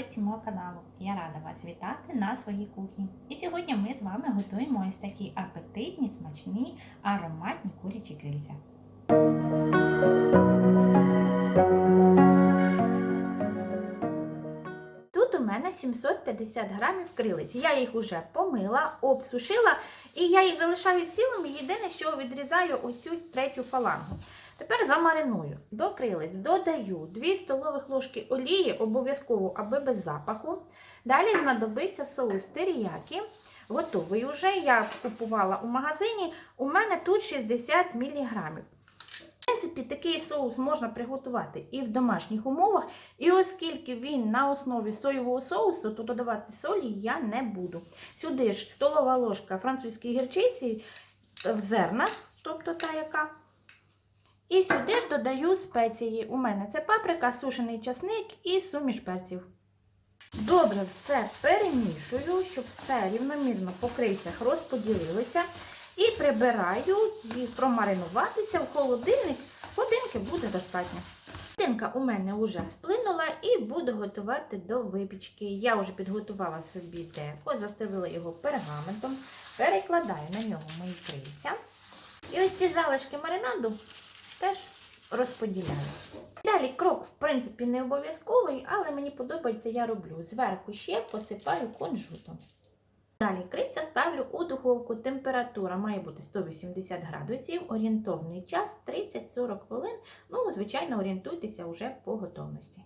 гості мого каналу. Я рада вас вітати на своїй кухні. І сьогодні ми з вами готуємо ось такі апетитні, смачні, ароматні курячі крильця. У мене 750 грамів крилиць. Я їх уже помила, обсушила, і я їх залишаю цілими. Єдине, що відрізаю ось цю третю фалангу. Тепер замариную. До крилиць додаю 2 столових ложки олії, обов'язково, аби без запаху. Далі знадобиться соус теріякі. Готовий уже. Я купувала у магазині. У мене тут 60 мг. Принципі, такий соус можна приготувати і в домашніх умовах. І оскільки він на основі соєвого соусу, то додавати солі я не буду. Сюди ж столова ложка французької гірчиці в зернах, тобто та яка. І сюди ж додаю спеції. У мене це паприка, сушений часник і суміш перців. Добре все перемішую, щоб все рівномірно по крильцях розподілилося. І прибираю їх промаринуватися в холодильник. Годинки буде достатньо. Годинка у мене вже сплинула і буду готувати до випічки. Я вже підготувала собі деко, застелила його пергаментом, перекладаю на нього мої крильця. І ось ці залишки маринаду теж розподіляю. Далі крок, в принципі, не обов'язковий, але мені подобається, я роблю. Зверху ще посипаю кунжутом. Ставлю у духовку. Температура має бути 180 градусів, орієнтовний час 30-40 хвилин. Ну, звичайно, орієнтуйтеся вже по готовності.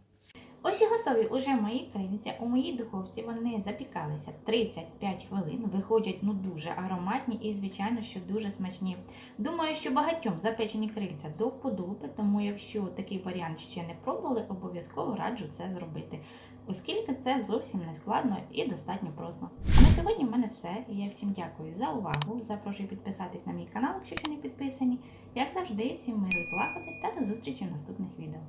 Ось і готові уже мої крильця. У моїй духовці вони запікалися 35 хвилин, виходять ну дуже ароматні і, звичайно, що дуже смачні. Думаю, що багатьом запечені крильця до вподоби, тому якщо такий варіант ще не пробували, обов'язково раджу це зробити, оскільки це зовсім не складно і достатньо просто. На сьогодні в мене все. Я всім дякую за увагу. Запрошую підписатись на мій канал, якщо ще не підписані. Як завжди, всім миру злагоди та до зустрічі в наступних відео.